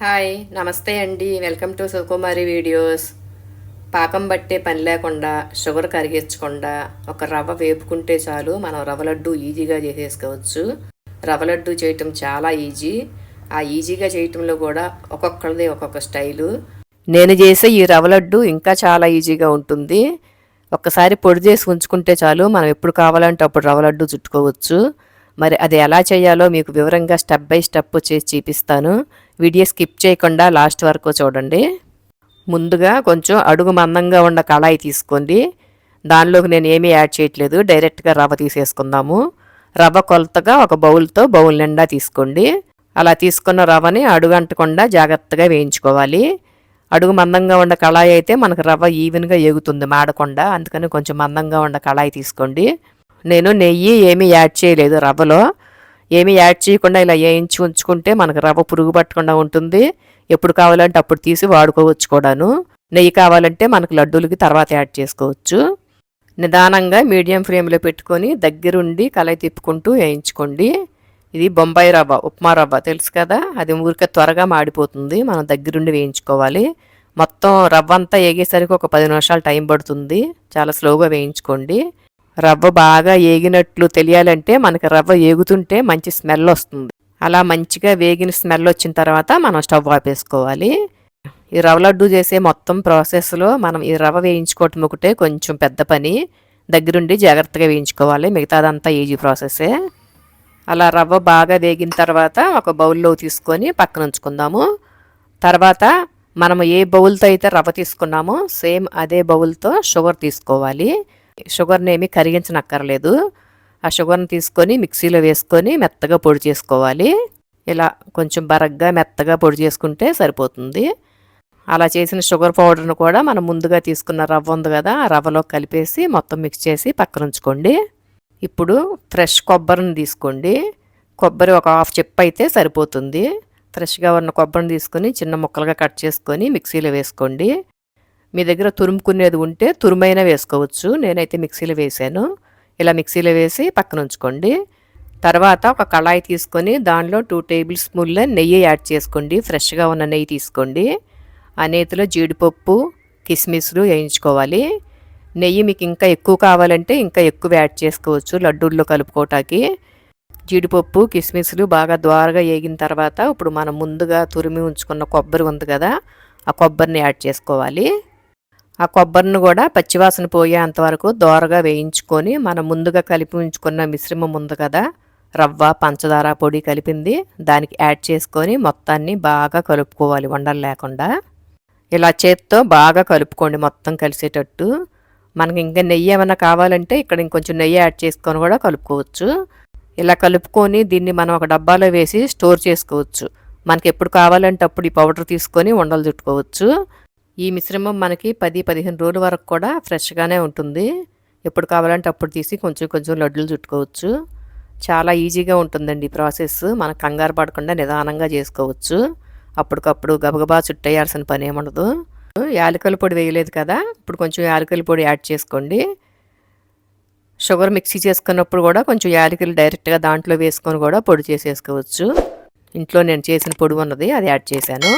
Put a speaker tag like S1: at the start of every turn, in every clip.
S1: Hi నమస్తే అండి. Welcome to Sukumari videos. పాకం పట్టే పని లేకుండా షుగర్ కరిగించకుండా ఒక రవ్వ వేపుకుంటే చాలు మనం రవ్వ లడ్డు ఈజీగా చేసేసుకోవచ్చు. రవ్వ లడ్డు చేయటం చాలా ఈజీ. ఆ ఈజీగా చేయటంలో కూడా ఒక్కొక్కరిది ఒక్కొక్క స్టైలు. నేను చేసే ఈ రవ్వ లడ్డు ఇంకా చాలా ఈజీగా ఉంటుంది. ఒక్కసారి పొడి చేసి ఉంచుకుంటే చాలు మనం ఎప్పుడు కావాలంటే అప్పుడు రవ్వ లడ్డు చుట్టుకోవచ్చు. మరి అది ఎలా చేయాలో మీకు వివరంగా స్టెప్ బై స్టెప్ చేసి చూపిస్తాను. వీడియో స్కిప్ చేయకుండా లాస్ట్ వరకు చూడండి. ముందుగా కొంచెం అడుగు మందంగా ఉన్న కళాయి తీసుకోండి. దానిలోకి నేను ఏమీ యాడ్ చేయట్లేదు. డైరెక్ట్గా రవ్వ తీసేసుకుందాము. రవ్వ కొలతగా ఒక బౌల్తో బౌల్ నిండా తీసుకోండి. అలా తీసుకున్న రవ్వని అడుగు అంటకుండా జాగ్రత్తగా వేయించుకోవాలి. అడుగు మందంగా ఉన్న కళాయి అయితే మనకు రవ్వ ఈవెన్గా ఎగుతుంది మాడకుండా. అందుకని కొంచెం మందంగా ఉన్న కళాయి తీసుకోండి. నేను నెయ్యి ఏమీ యాడ్ చేయలేదు రవ్వలో. ఏమీ యాడ్ చేయకుండా ఇలా వేయించి ఉంచుకుంటే మనకు రవ్వ పురుగు పట్టకుండా ఉంటుంది. ఎప్పుడు కావాలంటే అప్పుడు తీసి వాడుకోవచ్చు కూడాను. నెయ్యి కావాలంటే మనకు లడ్డూలకి తర్వాత యాడ్ చేసుకోవచ్చు. నిదానంగా మీడియం ఫ్లేమ్లో పెట్టుకొని దగ్గరుండి కలయి తిప్పుకుంటూ వేయించుకోండి. ఇది బొంబాయి రవ్వ ఉప్మా రవ్వ తెలుసు కదా? అది ఊరికే త్వరగా మాడిపోతుంది. మనం దగ్గరుండి వేయించుకోవాలి. మొత్తం రవ్వ అంతా వేగేసరికి ఒక పది నిమిషాలు టైం పడుతుంది. చాలా స్లోగా వేయించుకోండి. రవ్వ బాగా ఏగినట్లు తెలియాలంటే మనకి రవ్వ ఏగుతుంటే మంచి స్మెల్ వస్తుంది. అలా మంచిగా వేగిన స్మెల్ వచ్చిన తర్వాత మనం స్టవ్ ఆపేసుకోవాలి. ఈ రవ్వ లడ్డు చేసే మొత్తం ప్రాసెస్లో మనం ఈ రవ్వ వేయించుకోవటం ఒకటే కొంచెం పెద్ద పని. దగ్గరుండి జాగ్రత్తగా వేయించుకోవాలి. మిగతాదంతా ఈజీ ప్రాసెసే అలా రవ్వ బాగా వేగిన తర్వాత ఒక బౌల్లో తీసుకొని పక్కన ఉంచుకుందాము. తర్వాత మనం ఏ బౌల్తో అయితే రవ్వ తీసుకున్నామో సేమ్ అదే బౌల్తో షుగర్ తీసుకోవాలి. షుగర్ని ఏమీ కరిగించనక్కర్లేదు. ఆ షుగర్ని తీసుకొని మిక్సీలో వేసుకొని మెత్తగా పొడి చేసుకోవాలి. ఇలా కొంచెం బరగ్గా మెత్తగా పొడి చేసుకుంటే సరిపోతుంది. అలా చేసిన షుగర్ పౌడర్ను కూడా మనం ముందుగా తీసుకున్న రవ్వ ఉంది కదా ఆ రవ్వలో కలిపేసి మొత్తం మిక్స్ చేసి పక్కన ఉంచుకోండి. ఇప్పుడు ఫ్రెష్ కొబ్బరిని తీసుకోండి. కొబ్బరి ఒక హాఫ్ చెప్పు అయితే సరిపోతుంది. ఫ్రెష్గా ఉన్న కొబ్బరిని తీసుకొని చిన్న ముక్కలుగా కట్ చేసుకొని మిక్సీలో వేసుకోండి. మీ దగ్గర తురుముకునేది ఉంటే తురుమైనా వేసుకోవచ్చు. నేనైతే మిక్సీలో వేసాను. ఇలా మిక్సీలో వేసి పక్కన ఉంచుకోండి. తర్వాత ఒక కళాయి తీసుకొని దానిలో టూ టేబుల్ స్పూన్ల నెయ్యి యాడ్ చేసుకోండి. ఫ్రెష్గా ఉన్న నెయ్యి తీసుకోండి. ఆ నేతిలో జీడిపప్పు కిస్మిస్లు వేయించుకోవాలి. నెయ్యి మీకు ఇంకా ఎక్కువ కావాలంటే ఇంకా ఎక్కువ యాడ్ చేసుకోవచ్చు లడ్డూల్లో కలుపుకోవటానికి. జీడిపప్పు కిస్మిస్లు బాగా ద్వారగా వేగిన తర్వాత ఇప్పుడు మనం ముందుగా తురిమి ఉంచుకున్న కొబ్బరి ఉంది కదా ఆ కొబ్బరిని యాడ్ చేసుకోవాలి. ఆ కొబ్బరిని కూడా పచ్చివాసన పోయేంత వరకు దోరగా వేయించుకొని మనం ముందుగా కలిపి ఉంచుకున్న మిశ్రమం ఉంది కదా రవ్వ పంచదార పొడి కలిపింది. దానికి యాడ్ చేసుకొని మొత్తాన్ని బాగా కలుపుకోవాలి వండలు లేకుండా. ఇలా చేత్తో బాగా కలుపుకోండి మొత్తం కలిసేటట్టు. మనకి ఇంకా నెయ్యి ఏమైనా కావాలంటే ఇక్కడ ఇంకొంచెం నెయ్యి యాడ్ చేసుకొని కూడా కలుపుకోవచ్చు. ఇలా కలుపుకొని దీన్ని మనం ఒక డబ్బాలో వేసి స్టోర్ చేసుకోవచ్చు. మనకి ఎప్పుడు కావాలంటే అప్పుడు ఈ పౌడర్ తీసుకొని ఉండలు చుట్టుకోవచ్చు. ఈ మిశ్రమం మనకి పది పదిహేను రోజుల వరకు కూడా ఫ్రెష్గానే ఉంటుంది. ఎప్పుడు కావాలంటే అప్పుడు తీసి కొంచెం కొంచెం లడ్డులు చుట్టుకోవచ్చు. చాలా ఈజీగా ఉంటుందండి ఈ ప్రాసెస్. మనకు కంగారు పడకుండా నిదానంగా చేసుకోవచ్చు. అప్పటికప్పుడు గబగబా చుట్టేయాల్సిన పని ఏముండదు యాలకల పొడి వేయలేదు కదా? ఇప్పుడు కొంచెం యాలకల పొడి యాడ్ చేసుకోండి. షుగర్ మిక్సీ చేసుకున్నప్పుడు కూడా కొంచెం యాలకులు డైరెక్ట్గా దాంట్లో వేసుకొని కూడా పొడి చేసేసుకోవచ్చు. ఇంట్లో నేను చేసిన పొడి ఉన్నది అది యాడ్ చేశాను.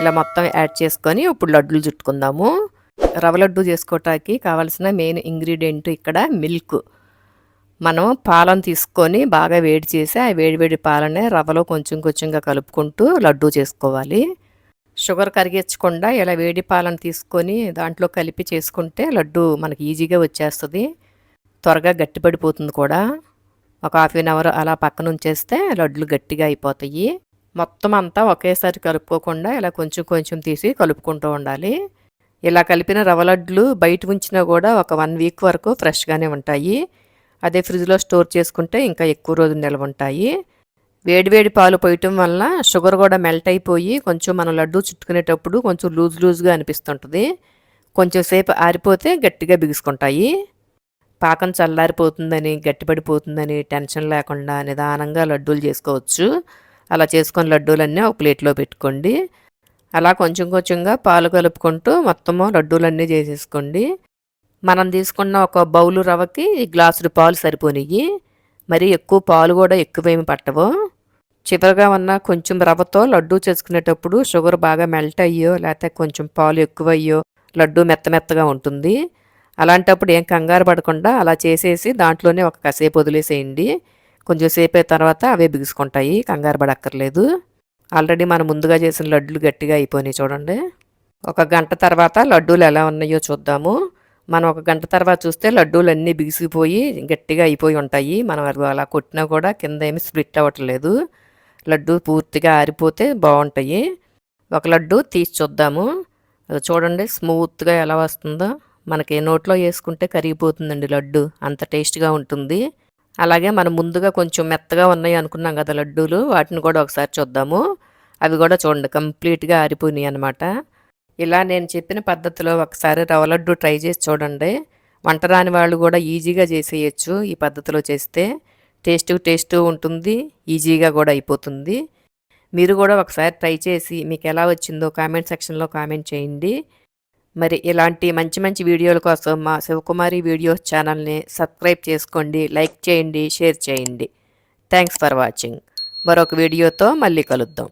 S1: ఇలా మొత్తం యాడ్ చేసుకొని ఇప్పుడు లడ్డూలు చుట్టుకుందాము. రవ్వ లడ్డు చేసుకోవటానికి కావాల్సిన మెయిన్ ఇంగ్రీడియంట్ ఇక్కడ మిల్క్. మనం పాలను తీసుకొని బాగా వేడి చేసి ఆ వేడివేడి పాలనే రవ్వలో కొంచెం కొంచెంగా కలుపుకుంటూ లడ్డు చేసుకోవాలి. షుగర్ కరిగించకుండా ఇలా వేడి పాలను తీసుకొని దాంట్లో కలిపి చేసుకుంటే లడ్డు మనకి ఈజీగా వచ్చేస్తుంది. త్వరగా గట్టిపడిపోతుంది కూడా. ఒక హాఫ్ అన్ అవర్ అలా పక్కన ఉంచేస్తే లడ్లు గట్టిగా అయిపోతాయి. మొత్తం అంతా ఒకేసారి కలుపుకోకుండా ఇలా కొంచెం కొంచెం తీసి కలుపుకుంటూ ఉండాలి. ఇలా కలిపిన రవ్వ లడ్లు బయట ఉంచినా కూడా ఒక వన్ వీక్ వరకు ఫ్రెష్గానే ఉంటాయి. అదే ఫ్రిడ్జ్లో స్టోర్ చేసుకుంటే ఇంకా ఎక్కువ రోజులు నిల్వ ఉంటాయి. వేడివేడి పాలు పోయటం వల్ల షుగర్ కూడా మెల్ట్ అయిపోయి కొంచెం మనం లడ్డు చుట్టుకునేటప్పుడు కొంచెం లూజ్ లూజ్గా అనిపిస్తుంటుంది. కొంచెం సేపు ఆరిపోతే గట్టిగా బిగుసుకుంటాయి. పాకం చల్లారిపోతుందని గట్టిపడిపోతుందని టెన్షన్ లేకుండా నిదానంగా లడ్డూలు చేసుకోవచ్చు. అలా చేసుకొని లడ్డూలన్నీ ఒక ప్లేట్లో పెట్టుకోండి. అలా కొంచెం కొంచెంగా పాలు కలుపుకుంటూ మొత్తము లడ్డూలన్నీ చేసేసుకోండి. మనం తీసుకున్న ఒక బౌలు రవ్వకి గ్లాసుడు పాలు సరిపోనియ్యి. మరి ఎక్కువ పాలు కూడా ఎక్కువేమి పట్టవు. చివరిగా ఉన్న కొంచెం రవ్వతో లడ్డూ చేసుకునేటప్పుడు షుగర్ బాగా మెల్ట్ అయ్యో లేకపోతే కొంచెం పాలు ఎక్కువ అయ్యో లడ్డూ మెత్త మెత్తగా ఉంటుంది. అలాంటప్పుడు ఏం కంగారు పడకుండా అలా చేసేసి దాంట్లోనే ఒక కసేపు వదిలేసేయండి. కొంచెం సేపు అయిన తర్వాత అవే బిగుసుకుంటాయి. కంగారు పడక్కర్లేదు. ఆల్రెడీ మనం ముందుగా చేసిన లడ్డూలు గట్టిగా అయిపోయినాయి చూడండి. ఒక గంట తర్వాత లడ్డూలు ఎలా ఉన్నాయో చూద్దాము. మనం ఒక గంట తర్వాత చూస్తే లడ్డూలు అన్నీ బిగిసిపోయి గట్టిగా అయిపోయి ఉంటాయి. మనం అలా కొట్టినా కూడా కింద ఏమి స్ప్లిట్ అవ్వట్లేదు. లడ్డు పూర్తిగా ఆరిపోతే బాగుంటాయి. ఒక లడ్డు తీసి చూద్దాము. చూడండి స్మూత్గా ఎలా వస్తుందో. మనకి నోట్లో వేసుకుంటే కరిగిపోతుందండి లడ్డు. అంత టేస్ట్గా ఉంటుంది. అలాగే మనం ముందుగా కొంచెం మెత్తగా ఉన్నాయి అనుకున్నాం కదా లడ్డూలు వాటిని కూడా ఒకసారి చూద్దాము. అవి కూడా చూడండి కంప్లీట్గా ఆరిపోయినాయి అనమాట ఇలా నేను చెప్పిన పద్ధతిలో ఒకసారి రవ్వ లడ్డు ట్రై చేసి చూడండి. వంట రాని వాళ్ళు కూడా ఈజీగా చేసేయచ్చు ఈ పద్ధతిలో చేస్తే. టేస్ట్ టేస్ట్ ఉంటుంది ఈజీగా కూడా అయిపోతుంది. మీరు కూడా ఒకసారి ట్రై చేసి మీకు ఎలా వచ్చిందో కామెంట్ సెక్షన్లో కామెంట్ చేయండి. మరి ఇలాంటి మంచి మంచి వీడియోల కోసం మా శివకుమారి వీడియోస్ ఛానల్ని సబ్స్క్రైబ్ చేసుకోండి లైక్ చేయండి షేర్ చేయండి. థ్యాంక్స్ ఫర్ వాచింగ్ మరొక వీడియోతో మళ్ళీ కలుద్దాం.